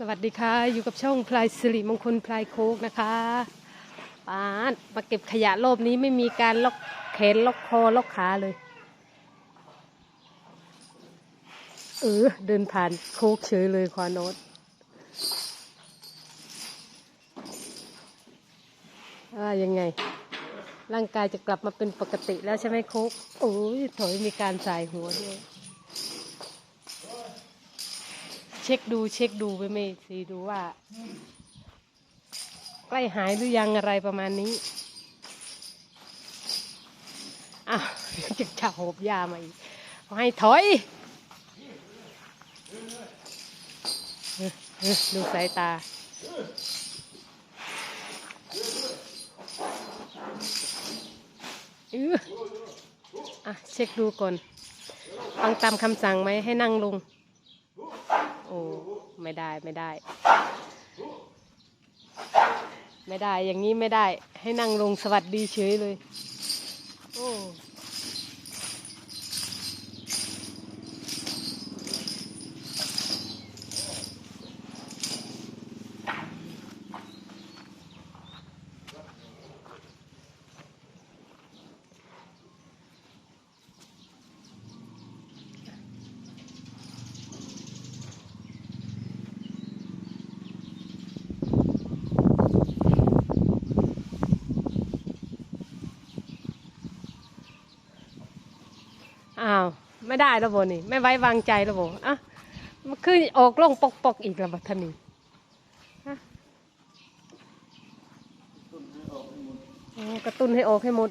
สวัสดีค่ะ อยู่กับช่องพลายสิริมงคลพลายโคกนะคะปาดมาเก็บขยะรอบนี้ไม่มีการล็อกแขนล็อกคอล็อกขาเลย เออเดินผ่านโคกเฉยเลยควาโนตว่ายังไง ร่างกายจะกลับมาเป็นปกติแล้วใช่ไหมโคกโอ้ยถอยมีการสายหัวด้วย ช็คดูเช็คดูไปไม่สีดูว่า ใกล้หายหรือยังอะไรประมาณนี้อ้าวจะจะหอบยามาอีกให้ถอย ดูสายตาเอออะเช็คดูก่อนฟังตามคำสั่งไหมให้นั่งลง โอ้ไม่ได้ไม่ได้ ไม่ได้อย่างนี้ไม่ได้ ให้นั่งลงสวัสดีเฉยเลย โอ้ อ้าวไม่ได้แล้วโบนี่ ไม่ไว้วางใจแล้วโบอะมันคือออกลงปกปกอีกแล้วบัดทนี้กระตุ้นให้ออกให้หมด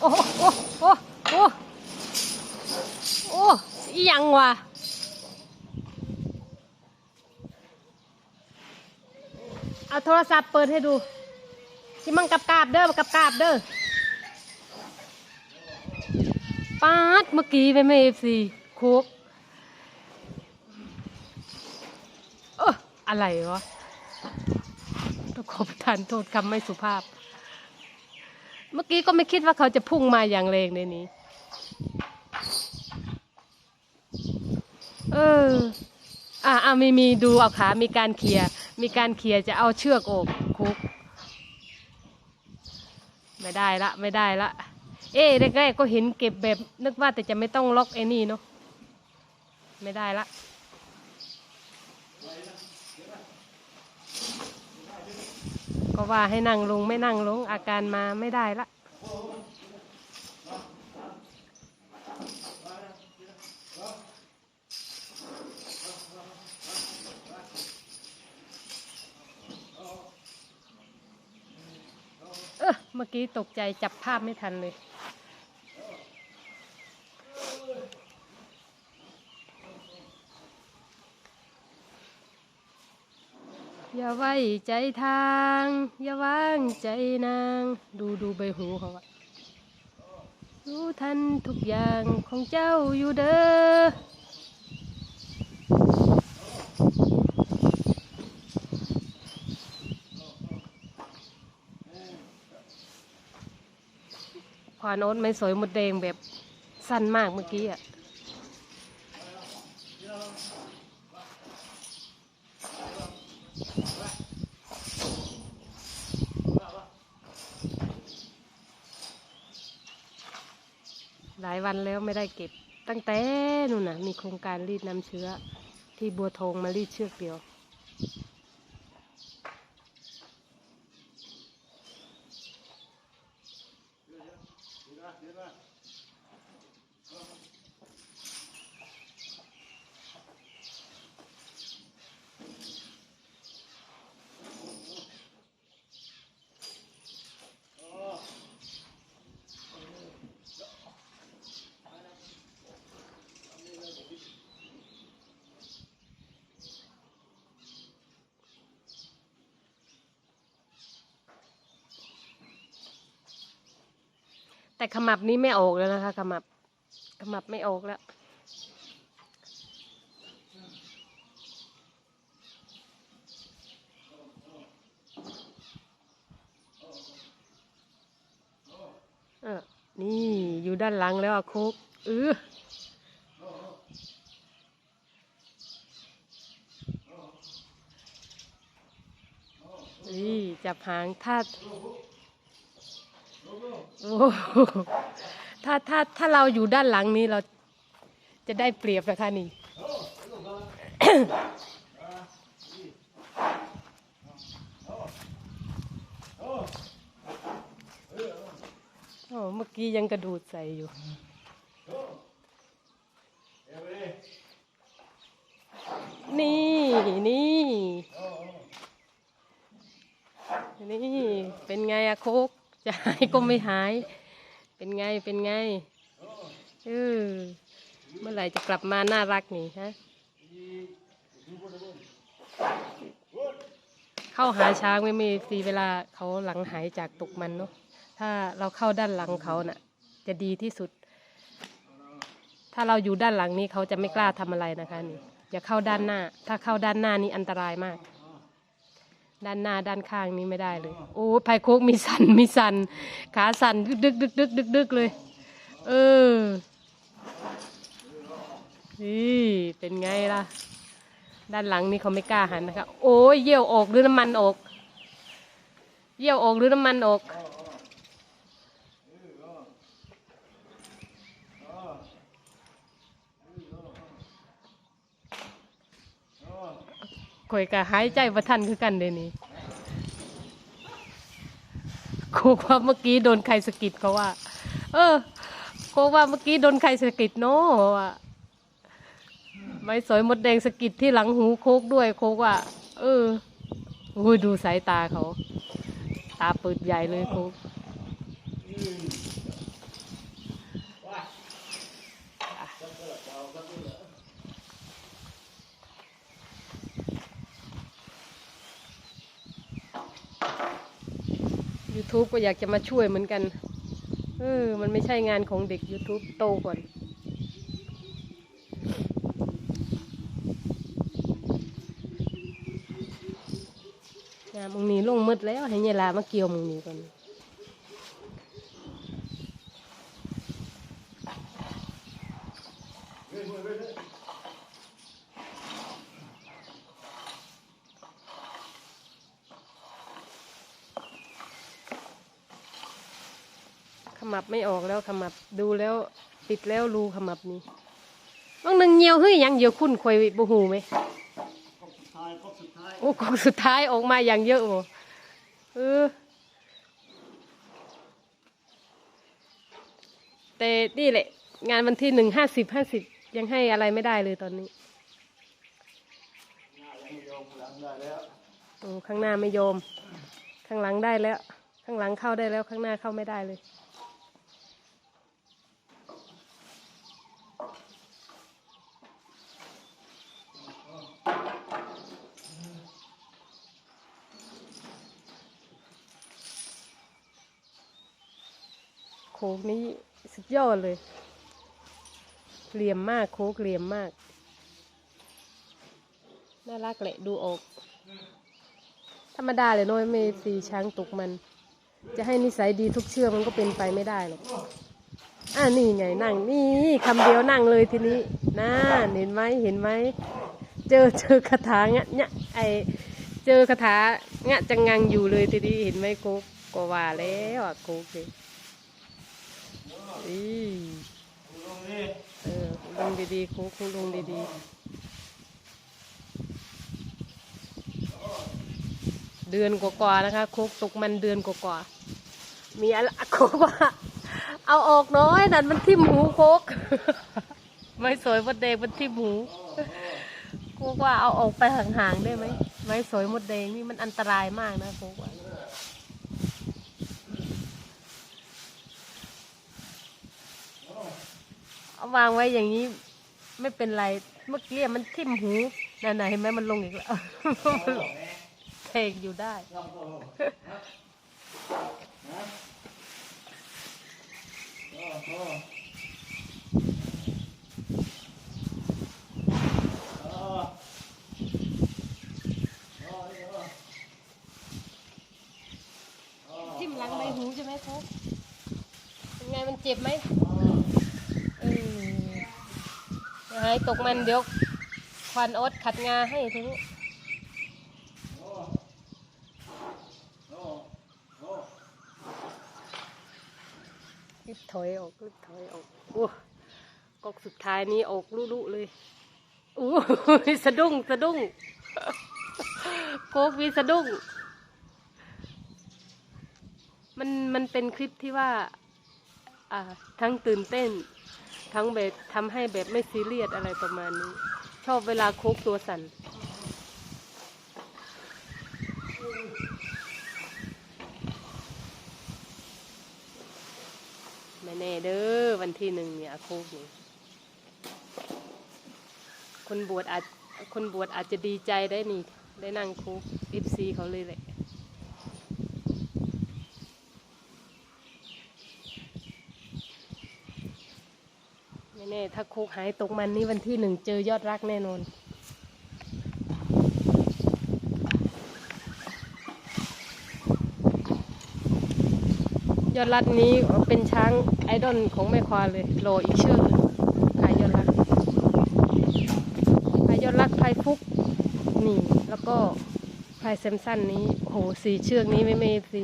โอ้โอ้โอ้โอ้โอ้อียังวะเอาโทรศัพท์เปิดให้ดูที่มันกับกาบเด้อกับกาบเด้อปาดเมื่อกี้ไปไม่เอฟซีคุกเอออะไรวะต้องขอประทานโทษคำไม่สุภาพ เมื่อกี้ก็ไม่คิดว่าเขาจะพุ่งมาอย่างแรงในนี้ เออ อ่าอ่ามีมีดูเอาขา มีการเคลียร์ มีการเคลียร์จะเอาเชือกออกคุก ไม่ได้ละ ไม่ได้ละ เอ๊ะแรกๆก็เห็นเก็บแบบ นึกว่าแต่จะไม่ต้องล็อกไอ้นี่เนาะ ไม่ได้ละ ก็ว่าให้นั่งลงไม่นั่งลงอาการมาไม่ได้ละเออเมื่อกี้ตกใจจับภาพไม่ทันเลย อย่าไว้ใจทาง อย่าวางใจนาง ดูดูใบหูเขาอะรู้ทันทุกอย่างของเจ้าอยู่เด้อควานโอ๊ตไม่สวยหมดแดงแบบสั้นมากเมื่อกี้อะ หลายวันแล้วไม่ได้เก็บ ตั้งแต่นู่นน่ะมีโครงการรีดน้ำเชื้อ ที่บัวทองมารีดเชือกเดียว แต่ขมับนี้ไม่ออกแล้วนะคะขมับขมับไม่ออกแล้ว เออ นี่อยู่ด้านหลังแล้วอะโคกเออนี่จับหางถ้า โอ้ถ้าถ้าถ้าเราอยู่ด้านหลังนี้เราจะได้เปรียบเลยท่านี่ โอ้เมื่อกี้ยังกระดูดใส่อยู่ นี่นี่ นี่ เป็นไงอะโคก จะหายก็ไม่หาย เป็นไงเป็นไงเออเมื่อไหร่จะกลับมาน่ารักนี่ฮะเข้าหาช้างไม่มีฟรีเวลาเขาหลังหายจากตกมันเนาะถ้าเราเข้าด้านหลังเขาน่ะ จะดีที่สุด ถ้าเราอยู่ด้านหลังนี้เขาจะไม่กล้าทำอะไรนะคะนี่อย่าเข้าด้านหน้า ถ้าเข้าด้านหน้านี่อันตรายมาก ด้านหน้าด้านข้างนี้ไม่ได้เลย โอ้ยภายโคกมีสันมีสัน ขาสันดึกดึกดึกดึกดึกดึกเลย เออ นี่เป็นไงล่ะ ด้านหลังนี่เขาไม่กล้าหันนะคะ โอ้ยเยี่ยวออกหรือน้ำมันออก เยี่ยวออกหรือน้ำมันออก ข่อยก็หายใจประทันคือกันเดยวนี่โคกว่าเมื่อกี้โดนใครสะกิดเขาว่า เออโคกว่าเมื่อกี้โดนใครสะกิดเนาะว่าไม่สวยมดแดงสะกิดที่หลังหูโคกด้วยโคกว่า เอออุ้ยดูสายตาเขา ตาเปิดใหญ่เลยโคก YouTube ก็อยากจะมาช่วยเหมือนกัน เออ มันไม่ใช่งานของเด็ก YouTube โตก่อนงานมึงนี้ลงมืดแล้ว ให้ยายลามาเกี่ยวมึงนี้ก่อน ขมับไม่ออกแล้วขมับดูแล้วปิดแล้วรูขมับนี้บางหนึ่งเหี่ยวเฮ้ยยังเหี่ยวคุ้นคอยบูหูไหมท้ายก็สุดท้ายโอ้ของสุดท้ายออกมาอย่างเยอะโอ้เออแต่นี่แหละ งานวันที่หนึ่งห้าสิบห้าสิบยังให้อะไรไม่ได้เลยตอนนี้หน้ายังไม่ยอมหลังได้แล้วโอ้ข้างหน้าไม่ยอม ข้างหลังได้แล้ว ข้างหลังเข้าได้แล้วข้างหน้าเข้าไม่ได้เลย นี้สุดยอดเลย เหลี่ยมมากโค้กเหลี่ยมมาก น่ารักแหละดูออก ธรรมดาเลยน้อยไม่สีช้างตกมัน จะให้นิสัยดีทุกเชื่อมันก็เป็นไปไม่ได้หรอกอ่านี่ไงนั่งนี่คำเดียวนั่งเลยทีนี้น่าเห็นไหมเห็นไหมเจอเจอคาถางะเนี่ยไอเจอคาถาเงะจังงังอยู่เลยทีนี้เห็นไหมโกกว่าแล้วอะโกกเลยอี ลงนี่ เออล งดีๆโกกลงดีๆ เดือนกว่าๆนะคะโคกตกมันเดือนกว่าๆมีอะไรโคกว่า เอาออกน้อยนั่นมันทิ่มหูโคกไม่สวยมดแดงมันทิ่มหูโคกว่าเอาออกไปห่างๆได้ไหมไม่สวยมดแดงนี่มันอันตรายมากนะโคกว่า เอาวางไว้อย่างนี้ไม่เป็นไร เมื่อกี้มันทิ่มหูนั่นไหนะเห็นไหมมันลงอีกแล้วเพลงอยู่ได้ ทิ่มหลังใบหูใช่ไหมครับเป็นไงมันเจ็บไหมเออ อย่าให้ตกมันเดี๋ยวควันอดขัดงาให้ทีนี้รีบถอยออกรีบถอยออกโอ้กอกสุดท้ายนี้ออกลุๆเลยโอ้ยสะดุ้งสะดุ้งโคกมีสะดุ้ง มันมันเป็นคลิปที่ว่า อ่า ทั้งตื่นเต้น ทั้งแบบทำให้แบบไม่ซีเรียสอะไรประมาณนี้ ชอบเวลาโคกตัวสั่นไม่แน่เด้อวันที่หนึ่งเนี่ยโคกนี่คนบวชอาจคนบวชอาจจะดีใจได้นี่ ได้นั่งโคกเอฟซีเขาเลยแหละ ไม่แน่ ถ้าโคกหายตกมันนี่วันที่หนึ่งเจอยอดรักแน่นอน ยอดรักนี้เป็นช้างไอดอลของแม่ควาเลยรออีกเชือกหนึ่งพายยอดรักพายยอดรักพายฟุกนี่ แล้วก็พายแซมสันนี้โหสีเชือกนี้ไม่ไม่สี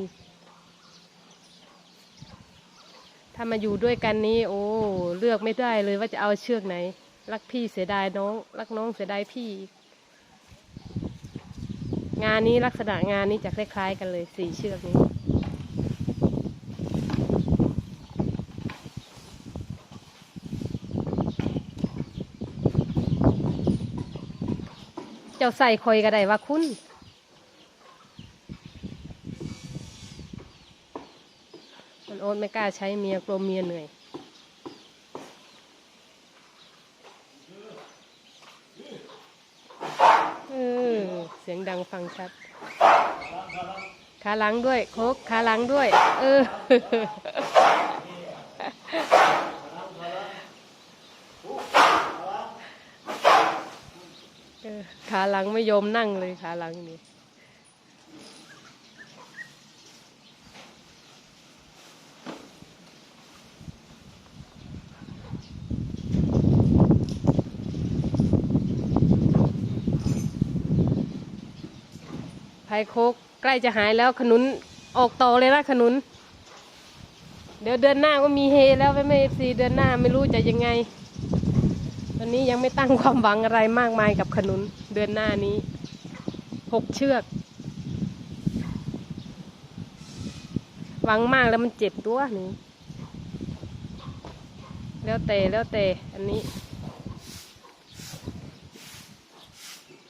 ถ้ามาอยู่ด้วยกันนี้ โอ้ เลือกไม่ได้เลยว่าจะเอาเชือกไหน รักพี่เสียดายน้อง รักน้องเสียดายพี่ งานนี้ลักษณะงานนี้จะคล้ายๆ กันเลยสี่เชือกนี้เจ้าใส่คอยก็ได้ว่าคุณ มันโอ๊ตไม่กล้าใช้เมียกลัวเมียเหนื่อย เออ เสียงดังฟังชัด ขาหลังด้วย โคกขาหลังด้วย เออเออขาหลังไม่ยอมนั่งเลยขาหลังนี่ ไผ่โคกใกล้จะหายแล้วขนุนออกต่อเลยนะขนุน เดี๋ยวเดือนหน้าก็มีเฮแล้วไม่ไม่ซีเดือนหน้าไม่รู้จะยังไง ตอนนี้ยังไม่ตั้งความหวังอะไรมากมายกับขนุนเดือนหน้านี้หกเชือก หวังมากแล้วมันเจ็บตัวนี่แล้วแต่แล้วแต่อันนี้ น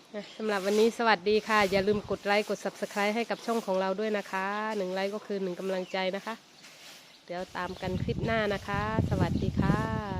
ะ สำหรับวันนี้สวัสดีค่ะ อย่าลืมกดไลค์กด subscribe ให้กับช่องของเราด้วยนะคะหนึ่งไลค์ก็คือหนึ่งกำลังใจนะคะ เดี๋ยวตามกันคลิปหน้านะคะ สวัสดีค่ะ